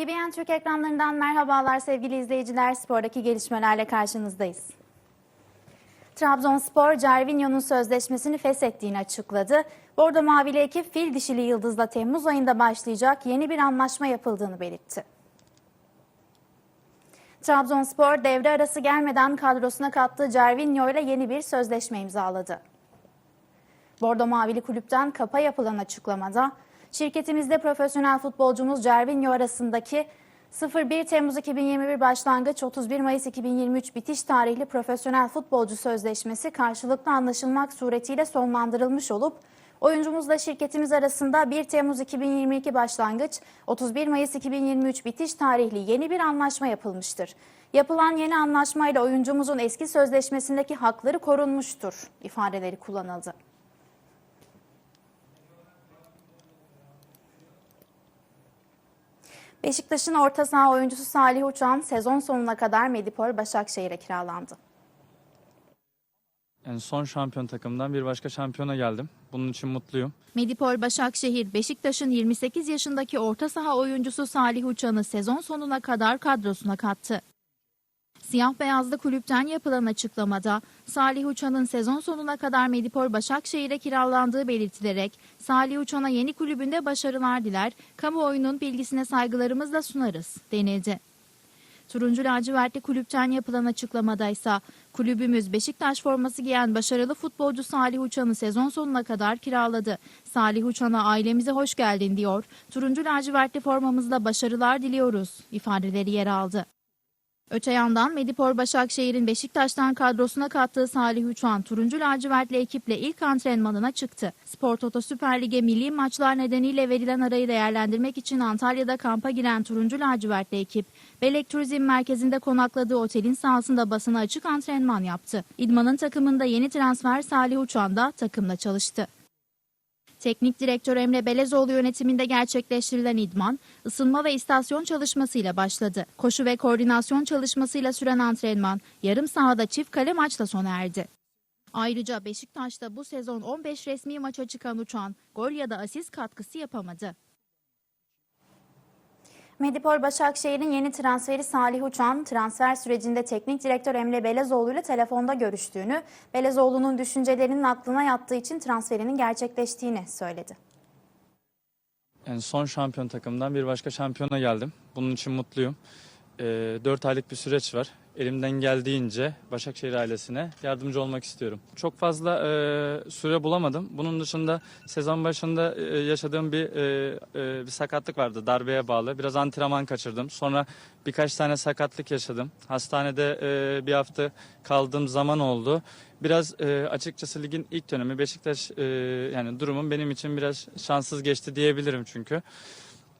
BBN Türk ekranlarından merhabalar sevgili izleyiciler. Spordaki gelişmelerle karşınızdayız. Trabzonspor, Cervinho'nun sözleşmesini feshettiğini açıkladı. Bordo Mavili ekip fil dişili yıldızla Temmuz ayında başlayacak yeni bir anlaşma yapıldığını belirtti. Trabzonspor devre arası gelmeden kadrosuna kattığı Cervinho ile yeni bir sözleşme imzaladı. Bordo Mavili kulüpten kapa yapılan açıklamada şirketimizde profesyonel futbolcumuz Cervinho arasındaki 01 Temmuz 2021 başlangıç 31 Mayıs 2023 bitiş tarihli profesyonel futbolcu sözleşmesi karşılıklı anlaşılmak suretiyle sonlandırılmış olup oyuncumuzla şirketimiz arasında 1 Temmuz 2022 başlangıç 31 Mayıs 2023 bitiş tarihli yeni bir anlaşma yapılmıştır. Yapılan yeni anlaşmayla oyuncumuzun eski sözleşmesindeki hakları korunmuştur ifadeleri kullanıldı. Beşiktaş'ın orta saha oyuncusu Salih Uçan sezon sonuna kadar Medipol Başakşehir'e kiralandı. Yani son şampiyon takımdan bir başka şampiyona geldim. Bunun için mutluyum. Medipol Başakşehir, Beşiktaş'ın 28 yaşındaki orta saha oyuncusu Salih Uçan'ı sezon sonuna kadar kadrosuna kattı. Siyah beyazlı kulüpten yapılan açıklamada Salih Uçan'ın sezon sonuna kadar Medipol Başakşehir'e kiralandığı belirtilerek Salih Uçan'a yeni kulübünde başarılar diler, kamuoyunun bilgisine saygılarımızla sunarız denildi. Turuncu lacivertli kulüpten yapılan açıklamada ise kulübümüz Beşiktaş forması giyen başarılı futbolcu Salih Uçan'ı sezon sonuna kadar kiraladı. Salih Uçan'a ailemize hoş geldin diyor. Turuncu lacivertli formamızla başarılar diliyoruz ifadeleri yer aldı. Öte yandan Medipol Başakşehir'in Beşiktaş'tan kadrosuna kattığı Salih Uçan, turuncu lacivertli ekiple ilk antrenmanına çıktı. Spor Toto Süper Lig'e milli maçlar nedeniyle verilen arayı değerlendirmek için Antalya'da kampa giren turuncu lacivertli ekip, Belek Turizm Merkezi'nde konakladığı otelin sahasında basına açık antrenman yaptı. İdman'ın takımında yeni transfer Salih Uçan da takımla çalıştı. Teknik direktör Emre Belezoğlu yönetiminde gerçekleştirilen idman, ısınma ve istasyon çalışmasıyla başladı. Koşu ve koordinasyon çalışmasıyla süren antrenman, yarım sahada çift kale maçla sona erdi. Ayrıca Beşiktaş'ta bu sezon 15 resmi maça çıkan uçan, gol ya da asist katkısı yapamadı. Medipol Başakşehir'in yeni transferi Salih Uçan, transfer sürecinde teknik direktör Emre Belezoğlu ile telefonda görüştüğünü, Belezoğlu'nun düşüncelerinin aklına yattığı için transferinin gerçekleştiğini söyledi. Yani son şampiyon takımdan bir başka şampiyona geldim. Bunun için mutluyum. 4 aylık bir süreç var. Elimden geldiğince Başakşehir ailesine yardımcı olmak istiyorum. Çok fazla e, süre bulamadım. Bunun dışında sezon başında e, yaşadığım bir, e, e, bir sakatlık vardı darbeye bağlı. Biraz antrenman kaçırdım. Sonra birkaç tane sakatlık yaşadım. Hastanede e, bir hafta kaldığım zaman oldu. Biraz e, açıkçası ligin ilk dönemi Beşiktaş e, yani durumum benim için biraz şanssız geçti diyebilirim çünkü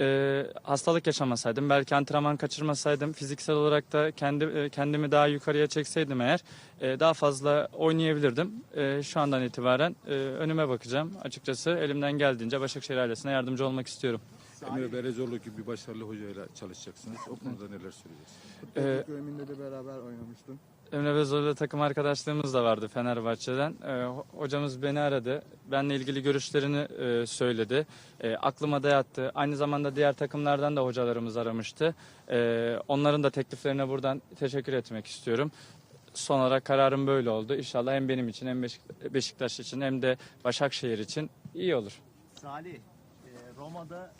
e, hastalık yaşamasaydım, belki antrenman kaçırmasaydım, fiziksel olarak da kendi e, kendimi daha yukarıya çekseydim eğer e, daha fazla oynayabilirdim. E, şu andan itibaren e, önüme bakacağım. Açıkçası elimden geldiğince Başakşehir ailesine yardımcı olmak istiyorum. Emre Berezoğlu gibi bir başarılı hocayla çalışacaksınız. O konuda neler söyleyeceksiniz? Ee, Teknik döneminde de beraber oynamıştın. Emre Bezoğlu'yla takım arkadaşlığımız da vardı Fenerbahçe'den. E, ho- hocamız beni aradı. Benle ilgili görüşlerini e, söyledi. E, aklıma da yattı. Aynı zamanda diğer takımlardan da hocalarımız aramıştı. E, onların da tekliflerine buradan teşekkür etmek istiyorum. Son olarak kararım böyle oldu. İnşallah hem benim için hem Beşik- Beşiktaş için hem de Başakşehir için iyi olur. Salih, e, Roma'da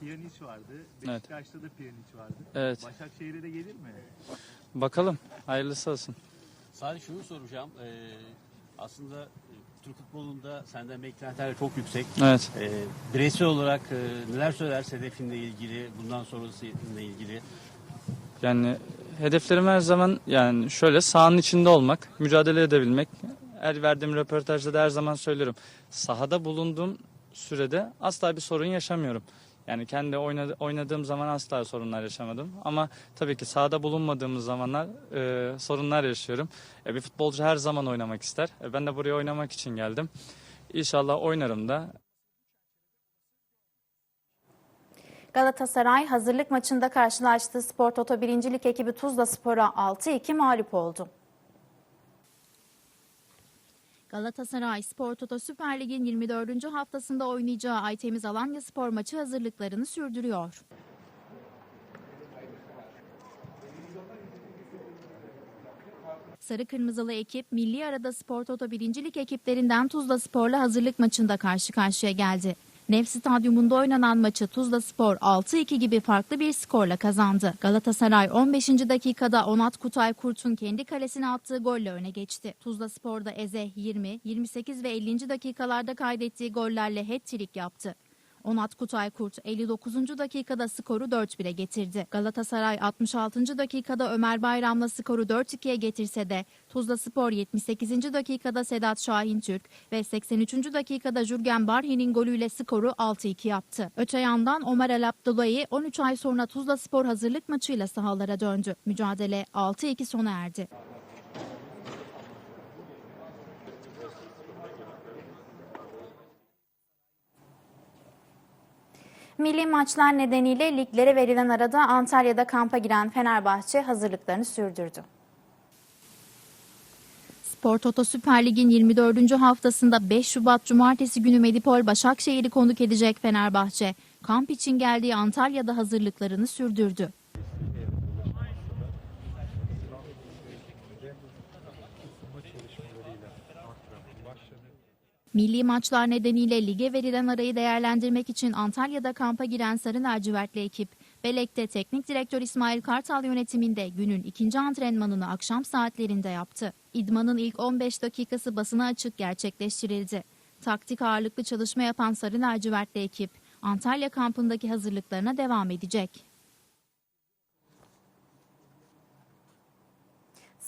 Pjanic vardı, Beşiktaş'ta da Pjanic vardı. Evet. Başakşehir'e de gelir mi? Bakalım. Hayırlısı olsun. Sadece şunu soracağım. Ee, aslında e, Türk futbolunda senden beklentiler çok yüksek. Evet. Ee, bireysel olarak e, neler söylerse hedefinle ilgili, bundan sonrasıyla ilgili. Yani hedeflerim her zaman yani şöyle sahanın içinde olmak, mücadele edebilmek. Her verdiğim röportajda da her zaman söylüyorum. Sahada bulunduğum sürede asla bir sorun yaşamıyorum. Yani kendi oynadı- oynadığım zaman asla sorunlar yaşamadım. Ama tabii ki sahada bulunmadığımız zamanlar e, sorunlar yaşıyorum. E, bir futbolcu her zaman oynamak ister. E, ben de buraya oynamak için geldim. İnşallah oynarım da. Galatasaray hazırlık maçında karşılaştığı Spor Toto 1. Lig ekibi Tuzla Spor'a 6-2 mağlup oldu. Galatasaray Spor Toto Süper Lig'in 24. haftasında oynayacağı Aytemiz Alanya Spor maçı hazırlıklarını sürdürüyor. Sarı Kırmızılı ekip milli arada Spor Toto 1. Lig ekiplerinden Tuzla Spor'la hazırlık maçında karşı karşıya geldi. Nef Stadyumunda oynanan maçı Tuzla Spor 6-2 gibi farklı bir skorla kazandı. Galatasaray 15. dakikada Onat Kutay Kurt'un kendi kalesine attığı golle öne geçti. Tuzla Spor'da Eze 20, 28 ve 50. dakikalarda kaydettiği gollerle hat-trick yaptı. Onat Kutay Kurt 59. dakikada skoru 4-1'e getirdi. Galatasaray 66. dakikada Ömer Bayram'la skoru 4-2'ye getirse de Tuzla Spor 78. dakikada Sedat Şahin Türk ve 83. dakikada Jürgen Barhin'in golüyle skoru 6-2 yaptı. Öte yandan Ömer El Abdullahi 13 ay sonra Tuzla Spor hazırlık maçıyla sahalara döndü. Mücadele 6-2 sona erdi. Milli maçlar nedeniyle liglere verilen arada Antalya'da kampa giren Fenerbahçe hazırlıklarını sürdürdü. Spor Toto Süper Lig'in 24. haftasında 5 Şubat Cumartesi günü Medipol Başakşehir'i konuk edecek Fenerbahçe, kamp için geldiği Antalya'da hazırlıklarını sürdürdü. Milli maçlar nedeniyle lige verilen arayı değerlendirmek için Antalya'da kampa giren Sarı Lacivertli ekip, Belek'te teknik direktör İsmail Kartal yönetiminde günün ikinci antrenmanını akşam saatlerinde yaptı. İdmanın ilk 15 dakikası basına açık gerçekleştirildi. Taktik ağırlıklı çalışma yapan Sarı Lacivertli ekip, Antalya kampındaki hazırlıklarına devam edecek.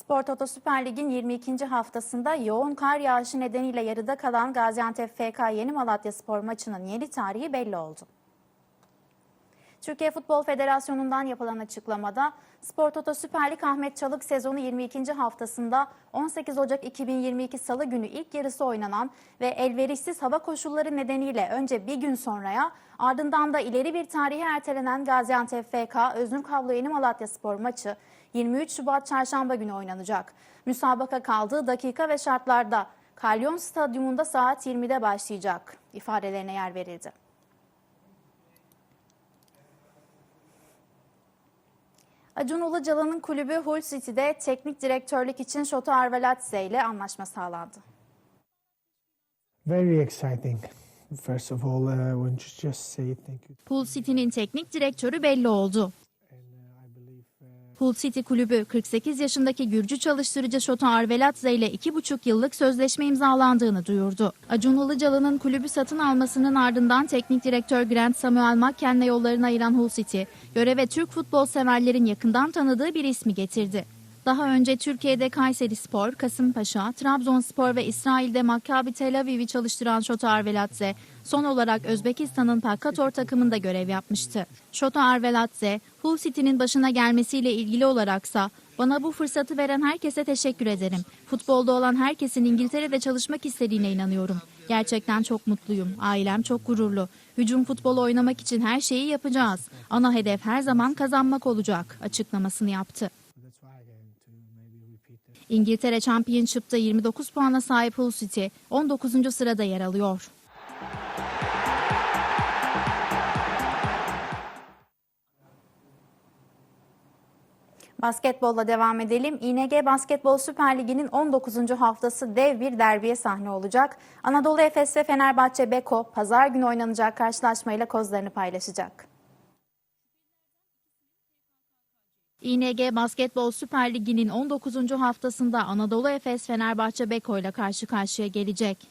Spor Toto Süper Lig'in 22. haftasında yoğun kar yağışı nedeniyle yarıda kalan Gaziantep FK Yeni Malatya Spor maçının yeni tarihi belli oldu. Türkiye Futbol Federasyonu'ndan yapılan açıklamada Spor Toto Süper Lig Ahmet Çalık sezonu 22. haftasında 18 Ocak 2022 Salı günü ilk yarısı oynanan ve elverişsiz hava koşulları nedeniyle önce bir gün sonraya ardından da ileri bir tarihe ertelenen Gaziantep FK Öznur Kablo Yeni Malatya Spor maçı 23 Şubat Çarşamba günü oynanacak. Müsabaka kaldığı dakika ve şartlarda Kalyon Stadyumunda saat 20'de başlayacak ifadelerine yer verildi. Acun Ilıcalı'nın kulübü Hull City'de teknik direktörlük için Şoto Arveladze ile anlaşma sağlandı. Very exciting. First of all, I want to just say thank you. Hull City'nin teknik direktörü belli oldu. Hull City kulübü 48 yaşındaki Gürcü çalıştırıcı Şota Arveladze ile 2,5 yıllık sözleşme imzalandığını duyurdu. Acun Ilıcalı'nın kulübü satın almasının ardından teknik direktör Grant Samuel McKen'le yollarını ayıran Hull City, göreve Türk futbol severlerin yakından tanıdığı bir ismi getirdi. Daha önce Türkiye'de Kayseri Spor, Kasımpaşa, Trabzonspor ve İsrail'de Maccabi Tel Aviv'i çalıştıran Şota Arveladze, son olarak Özbekistan'ın Pakkator takımında görev yapmıştı. Şota Arveladze, Hull City'nin başına gelmesiyle ilgili olaraksa, bana bu fırsatı veren herkese teşekkür ederim. Futbolda olan herkesin İngiltere'de çalışmak istediğine inanıyorum. Gerçekten çok mutluyum. Ailem çok gururlu. Hücum futbolu oynamak için her şeyi yapacağız. Ana hedef her zaman kazanmak olacak açıklamasını yaptı. İngiltere Championship'ta 29 puana sahip Hull City 19. sırada yer alıyor. Basketbolla devam edelim. İNG Basketbol Süper Ligi'nin 19. haftası dev bir derbiye sahne olacak. Anadolu Efes ve Fenerbahçe Beko pazar günü oynanacak karşılaşmayla kozlarını paylaşacak. İNG Basketbol Süper Ligi'nin 19. haftasında Anadolu Efes Fenerbahçe Beko ile karşı karşıya gelecek.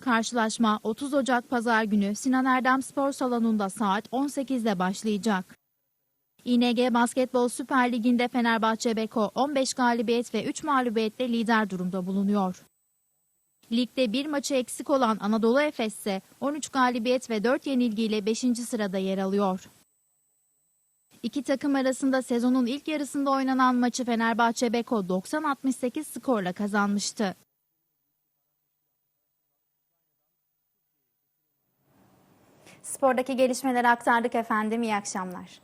Karşılaşma 30 Ocak Pazar günü Sinan Erdem Spor Salonu'nda saat 18'de başlayacak. İNG Basketbol Süper Ligi'nde Fenerbahçe Beko 15 galibiyet ve 3 mağlubiyetle lider durumda bulunuyor. Ligde bir maçı eksik olan Anadolu Efes ise 13 galibiyet ve 4 yenilgiyle 5. sırada yer alıyor. İki takım arasında sezonun ilk yarısında oynanan maçı Fenerbahçe Beko 90-68 skorla kazanmıştı. Spordaki gelişmeleri aktardık efendim. İyi akşamlar.